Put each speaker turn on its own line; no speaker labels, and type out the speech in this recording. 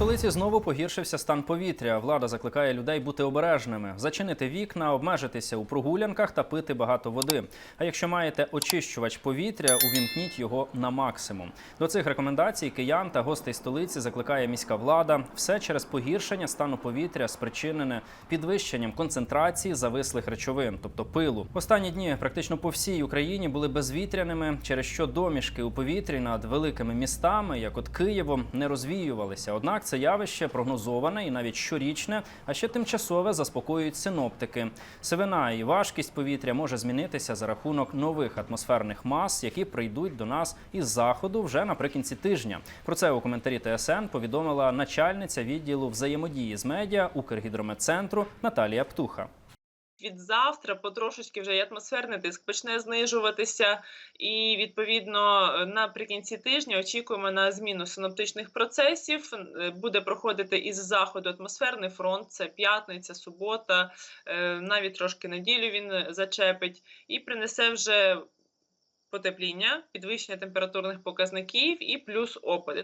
столиці знову погіршився стан повітря. Влада закликає людей бути обережними, зачинити вікна, обмежитися у прогулянках та пити багато води. А якщо маєте очищувач повітря, увімкніть його на максимум. До цих рекомендацій киян та гостей столиці закликає міська влада. Все через погіршення стану повітря, спричинене підвищенням концентрації завислих речовин, тобто пилу. Останні дні практично по всій Україні були безвітряними, через що домішки у повітрі над великими містами, як от Києвом, не розвіювалися. Однак це явище прогнозоване і навіть щорічне, а ще тимчасове заспокоюють синоптики. Сивина і важкість повітря може змінитися за рахунок нових атмосферних мас, які прийдуть до нас із заходу вже наприкінці тижня. Про це у коментарі ТСН повідомила начальниця відділу взаємодії з медіа Укргідрометцентру Наталія Птуха.
Від завтра потрошечки вже і атмосферний тиск почне знижуватися, і відповідно наприкінці тижня очікуємо на зміну синоптичних процесів. Е, Буде проходити із заходу атмосферний фронт. Це п'ятниця, субота, е, навіть трошки неділю він зачепить і принесе вже потепління, підвищення температурних показників і плюс опади.